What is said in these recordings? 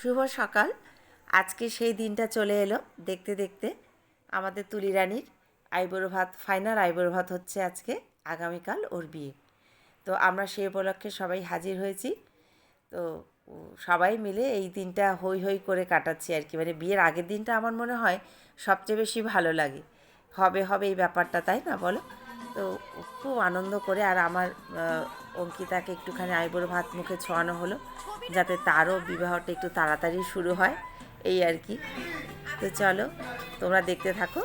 শুভ সকাল। আজকে সেই দিনটা চলে এলো দেখতে দেখতে। আমাদের তুলি রানীর আইবুড়ো ভাত ফাইনাল আইবুড়ো ভাত হচ্ছে আজকে, আগামীকাল ওর বিয়ে। তো আমরা সেই উপলক্ষে সবাই হাজির হয়েছি। তো সবাই মিলে এই দিনটা হই হই করে কাটাচ্ছি আর কি। মানে বিয়ের আগের দিনটা আমার মনে হয় সবচেয়ে বেশি ভালো লাগে। হবে হবে এই ব্যাপারটা, তাই না বলো? তো খুব আনন্দ করে আর আমার অঙ্কিতাকে একটুখানি আইবুড়ো ভাত মুখে ছোঁয়ানো হলো, যাতে তারও বিবাহটা একটু তাড়াতাড়ি শুরু হয়, এই আর কি। তো চলো, তোমরা দেখতে থাকো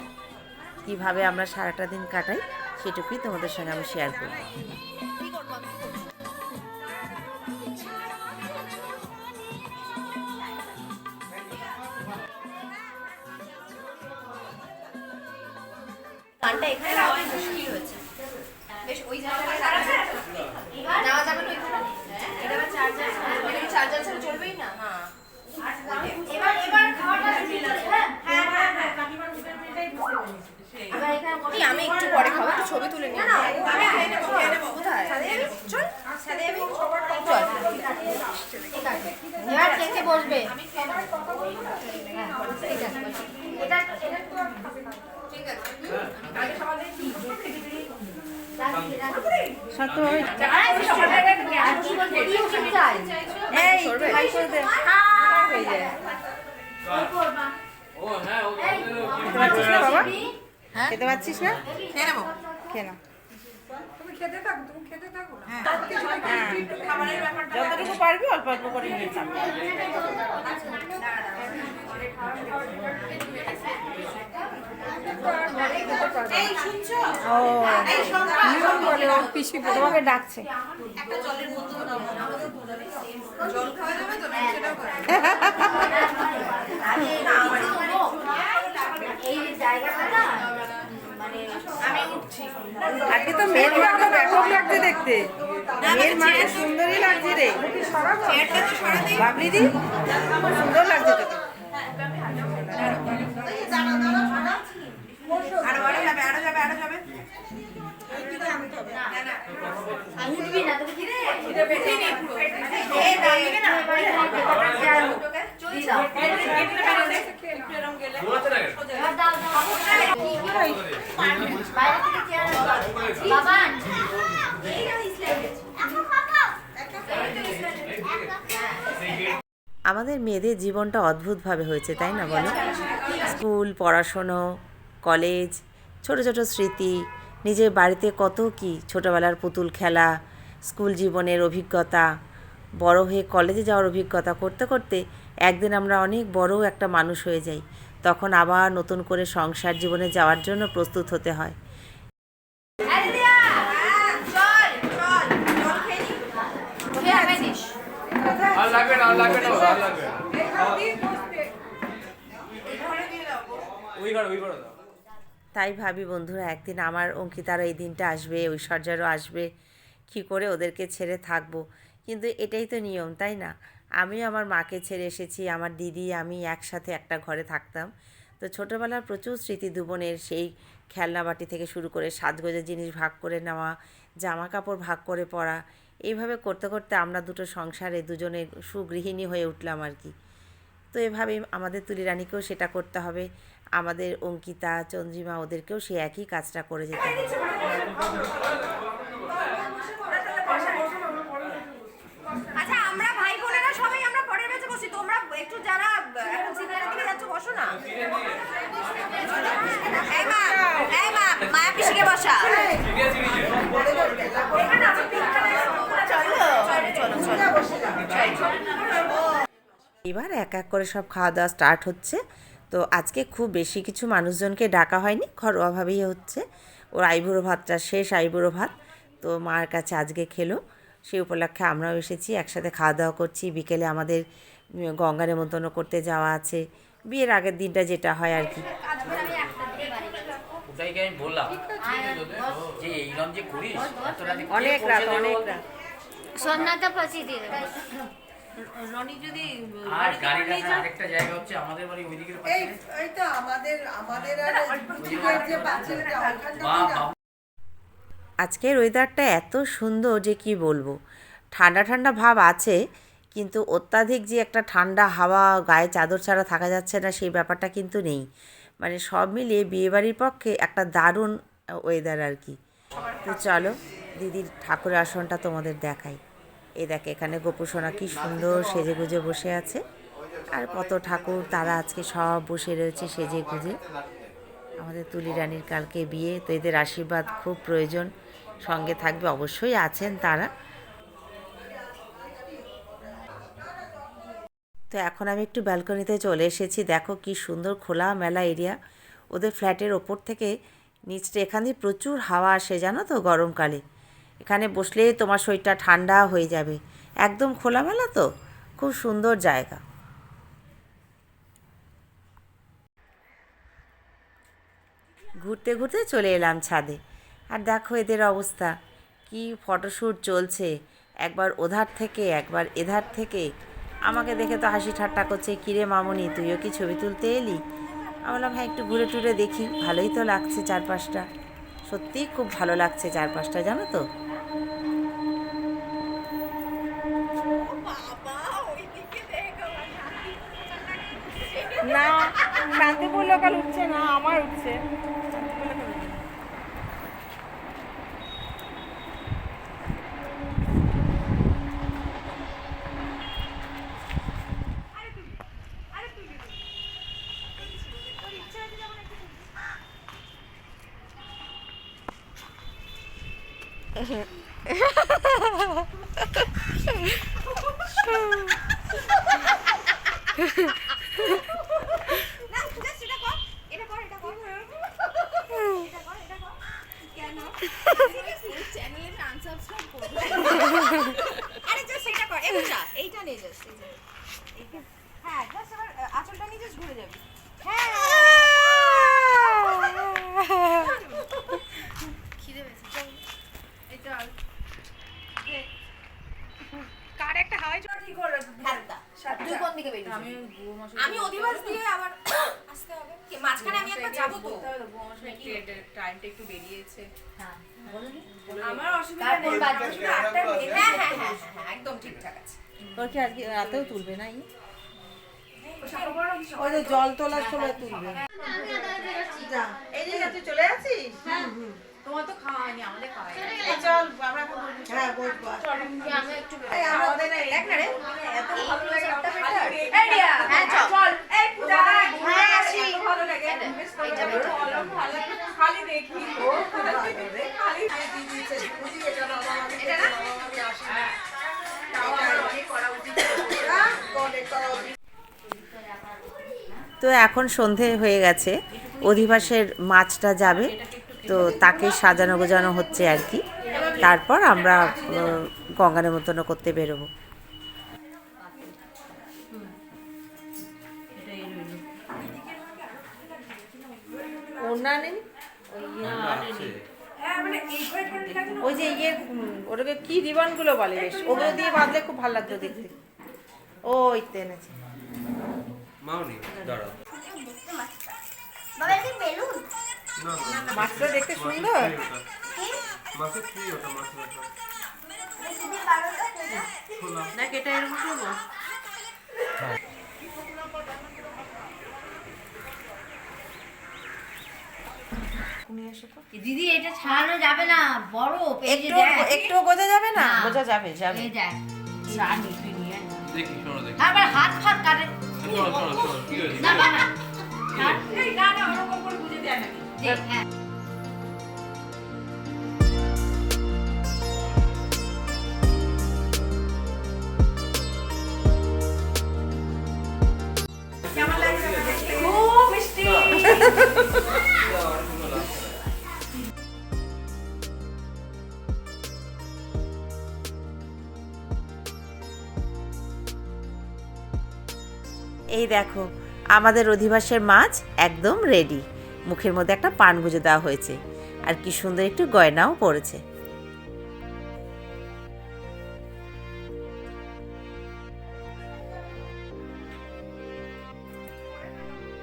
কীভাবে আমরা সারাটা দিন কাটাই, সেটুকুই তোমাদের সঙ্গে আমি শেয়ার করব। এখানে গাওয়া মুশকিল হয়েছে বেশ ওই জায়গাটা যাওয়া যাবে না ওইখানে? এটা আবার চার্জার এটা কি চার্জার ছাড়া চলবেই না হ্যাঁ এবার এবার খাওয়াটা হ্যাঁ হ্যাঁ হ্যাঁ এই, আমি একটু পরে খাব একটু ছবি তুলে নিই এবার কে কে বসবে ঠিক আছে হ্যাঁ খেতে পাচ্ছিস না খেয়ে নেব। খেয়ে না তুমি খেতে থাকো তুমি খেতে থাকো না। হ্যাঁ। খাবারের ব্যাপারটা যতটুকু পারবি অল্প অল্প করে নিয়ে পিসি তোমাকে ডাকছে। জল খাওয়া যাবে তো নাকি সেটাও খাওয়া এই জায়গাটা না মানে আমি উঠছি আজকে তো মেয়ের মাকে ব্যাপক লাগছে দেখতে মেয়ের মাকে সুন্দরই লাগছে রে সরাতেই দি সুন্দর লাগছে তোকে আরও আরও আমাদের মেয়েদের জীবনটা অদ্ভুতভাবে হয়েছে, তাই না বলো? স্কুল, পড়াশুনো, কলেজ, ছোট ছোট স্মৃতি, নিজের বাড়িতে কত কি ছোটোবেলার পুতুল খেলা, স্কুল জীবনের অভিজ্ঞতা, বড় হয়ে কলেজে যাওয়ার অভিজ্ঞতা করতে করতে একদিন আমরা অনেক বড় একটা মানুষ হয়ে যাই। তখন আবার নতুন করে সংসার জীবনে যাওয়ার জন্য প্রস্তুত হতে হয়। তাই ভাবি, বন্ধুরা, একদিন আমার অঙ্কিতারও এই দিনটা আসবে, ঐশ্বর্যারও আসবে। কী করে ওদেরকে ছেড়ে থাকব? কিন্তু এটাই তো নিয়ম, তাই না? আমিও আমার মাকে ছেড়ে এসেছি, আমার দিদি, আমি একসাথে একটা ঘরে থাকতাম। তো ছোটোবেলার প্রচুর স্মৃতি দুবনের সেই খেলনাবাটি থেকে শুরু করে সাজগোজের জিনিস ভাগ করে নেওয়া জামা কাপড় ভাগ করে পরা, এইভাবে করতে করতে আমরা দুটো সংসারে দুজনে সুগৃহিণী হয়ে উঠলাম আর কি। তো এভাবেই আমাদের তুলি রানীকেও সেটা করতে হবে, আমাদের অঙ্কিতা, চন্দ্রিমা ওদেরকেও সেই একই কাজটা করে যেতে হবে আচ্ছা আমরা ভাই বোনেরা সবাই আমরা পরের বেঁচে বসি তোমরা একটু যারা এখন সিনিয়রের দিকে যাচ্ছ বসো না এই মা এই মা মায়া পিসিকে বসা চলো চলো চলো এবার এক এক করে সব খাওয়া দাওয়া স্টার্ট হচ্ছে। তো আজকে খুব বেশি কিছু মানুষজনকে ডাকা হয়নি ঘরোয়াভাবেই হচ্ছে। ওর আইবুড়ো ভাতটা শেষ আইবুড়ো ভাত। তো মার কাছে আজকে খেলো। সেই উপলক্ষে আমরাও এসেছি একসাথে খাওয়া দাওয়া করছি। বিকেলে আমাদের গঙ্গা নেমন্তন্ন করতে যাওয়া আছে। বিয়ের আগের দিনটা যেটা হয় আর কি। অনেক রাত অনেক রাত। দিয়ে রনি যদি আর গাড়ি রাখার আরেকটা জায়গা হচ্ছে আমাদের বাড়ি ওইদিকে এই এই তো আমাদের আমাদের আর যে ওখানটা বাবা আজকের ওয়েদারটা এত সুন্দর যে কি বলব। ঠান্ডা ঠান্ডা ভাব আছে কিন্তু অত্যাধিক যে একটা ঠান্ডা হাওয়া গায়ে চাদর ছাড়া থাকা যাচ্ছে না সেই ব্যাপারটা কিন্তু নেই। মানে সব মিলিয়ে বিয়েবাড়ির পক্ষে একটা দারুণ ওয়েদার আর কি। তো চলো দিদির ঠাকুরের আসনটা তোমাদের দেখাই। এই দেখ, এখানে গোপুসোনা কি সুন্দর সেজে গুজে বসে আছে। আর কত ঠাকুর, তারা আজকে সব বসে রয়েছে সেজে গুজে আমাদের তুলি রানীর কালকে বিয়ে, তো এদের আশীর্বাদ খুব প্রয়োজন। সঙ্গে থাকবে, অবশ্যই আছেন তারা। তো এখন আমি একটু ব্যালকনিতে চলে এসেছি। দেখো কি সুন্দর খোলা মেলা এরিয়া। ওদের ফ্ল্যাটের ওপর থেকে নিচটা এখান দিয়ে প্রচুর হাওয়া আসে, জানো তো গরমকালে। এখানে বসলে তোমার শরীরটা ঠান্ডা হয়ে যাবে। একদম খোলামেলা তো? খুব সুন্দর জায়গা। ঘুরতে ঘুরতে চলে এলাম ছাদে। আর দেখো এদের অবস্থা। কি ফটোশ্যুট চলছে। একবার ওধার থেকে, একবার এধার থেকে। আমাকে দেখে তো হাসি ঠাট্টা করছে, কিরে মামনি, তুইও কি ছবি তুলতে এলি? আমি বললাম হ্যাঁ একটু ঘুরে টুরে দেখি। ভালোই তো লাগছে চারপাশটা। সত্যিই খুব ভালো লাগছে চারপাশটা, জানো তো? না শান্তিপুর লোকাল উঠছে না আমার উঠছে। আরে জাস্ট এটা কর এইটা এইটা নে জাস্ট হ্যাঁ জাস্ট জাস্ট ঘুরে যাবি। হ্যাঁ খিদে পেয়েছে এটা কার একটা হাওয়াই কি করে হালকা তুই কোন দিকে বেরিয়ে আমি আমি অধিবাস দিয়ে আবার আসতে হবে কি মাঝখানে আমি একবার যাব তো টাইমটা একটু বেরিয়েছে আমার অসুবিধা নেই হ্যাঁ হ্যাঁ হ্যাঁ হ্যাঁ, একদম ঠিকঠাক আছে তোর কি আজকে রাতেও তুলবে না ওই জল তোলার সময় তুলবে এই তুই চলে আছিস তোমার তো খাওয়া হয়নি আমাদের খাওয়া হয়নি। চল আমরা হ্যাঁ বলব। আমি একটু এই আমাদের না না রে এত ভালো লাগে একটা better। এই হ্যাঁ চল। এই পূজা হ্যাঁ আসি। ভালো লাগে। এইটা বেটা খালি দেখি। খালি এটা না? তো এখন সন্ধে হয়ে গেছে। অধিবাসের মাছটা যাবে। তো তাকে সাজানো গোজানো হচ্ছে আর কি। তারপর আমরা গঙ্গা নেমন্তন্ন করতে বেরোবো। ওনা ওই যে ইয়ে ওটাকে কি রিবনগুলো বলে বেশ। ওগুলো দিয়ে বাঁধলে খুব ভালো লাগতো দেখতে। ওই তো এনেছে। মাউনি দাঁড়াও। বাবা বেলুন মাছটা দেখতে সুন্দর। মাছের কি ওটা মাছের ওটা দিদি দেখ এটা এরকম করব? দিদি এটা ছাড়ানো যাবে না বড় পেজে একটু একটু বোঝা যাবে না? না। বোঝা যাবে যাবে। এই দেখ ছাড় তুই নিয়ে। আয়। দেখি শোনো দেখি। আবার হাত ফাত কাটে। না না না। না না ওরকম করে বুঝে দেয় না। এই দেখো আমাদের অধিবাসের মাছ একদম রেডি মুখের মধ্যে একটা পান গুঁজে দেওয়া হয়েছে। আর কি সুন্দর একটু গয়নাও পড়েছে।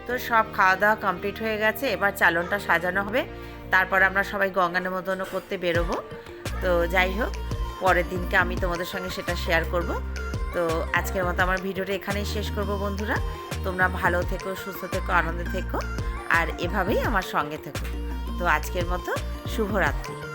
তো সব খাওয়া দাওয়া কমপ্লিট হয়ে গেছে। এবার চালনটা সাজানো হবে। তারপর আমরা সবাই গঙ্গা নিমন্ত্রণ করতে বেরোবো। তো যাই হোক, পরের দিনকে আমি তোমাদের সঙ্গে সেটা শেয়ার করব। তো আজকের মতো আমার ভিডিওটা এখানেই শেষ করব বন্ধুরা। তোমরা ভালো থেকো, সুস্থ থেকো, আনন্দে থেকো। আর এভাবেই আমার সঙ্গে থাকুন তো আজকের মতো শুভরাত্রি।